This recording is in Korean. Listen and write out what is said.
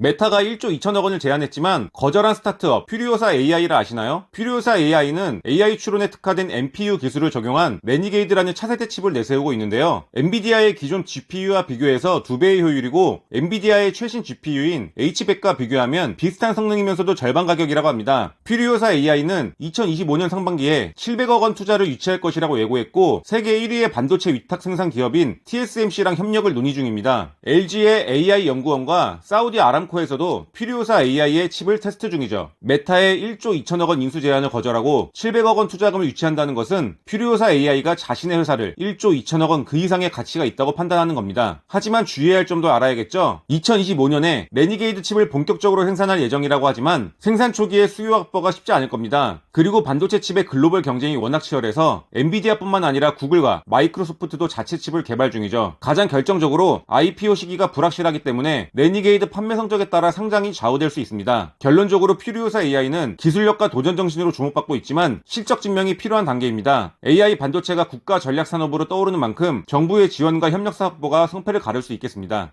메타가 1조 2천억 원을 제안했지만 거절한 스타트업 퓨리오사 AI를 아시나요? 퓨리오사 AI는 AI 추론에 특화된 NPU 기술을 적용한 레니게이드라는 차세대 칩을 내세우고 있는데요. 엔비디아의 기존 GPU와 비교해서 2배의 효율이고 엔비디아의 최신 GPU인 H100과 비교하면 비슷한 성능이면서도 절반 가격이라고 합니다. 퓨리오사 AI는 2025년 상반기에 700억 원 투자를 유치할 것이라고 예고했고 세계 1위의 반도체 위탁 생산 기업인 TSMC랑 협력을 논의 중입니다. LG의 AI 연구원과 사우디 아람코에서도 퓨리오사 AI의 칩을 테스트 중이죠. 메타의 1조 2천억 원 인수 제안을 거절하고 700억 원 투자금을 유치한다는 것은 퓨리오사 AI가 자신의 회사를 1조 2천억 원 그 이상의 가치가 있다고 판단하는 겁니다. 하지만 주의해야 할 점도 알아야겠죠. 2025년에 레니게이드 칩을 본격적으로 생산할 예정이라고 하지만 생산 초기에 수요 확보 가 쉽지 않을 겁니다. 그리고 반도체 칩의 글로벌 경쟁이 워낙 치열해서 엔비디아뿐만 아니라 구글과 마이크로소프트도 자체 칩을 개발 중이죠. 가장 결정적으로 IPO 시기가 불확실하기 때문에 레니게이드 판매 성적에 따라 상장이 좌우될 수 있습니다. 결론적으로 퓨리오사 AI는 기술력과 도전 정신으로 주목받고 있지만 실적 증명이 필요한 단계입니다. AI 반도체가 국가 전략 산업으로 떠오르는 만큼 정부의 지원과 협력 사업보가 성패를 가를 수 있겠습니다.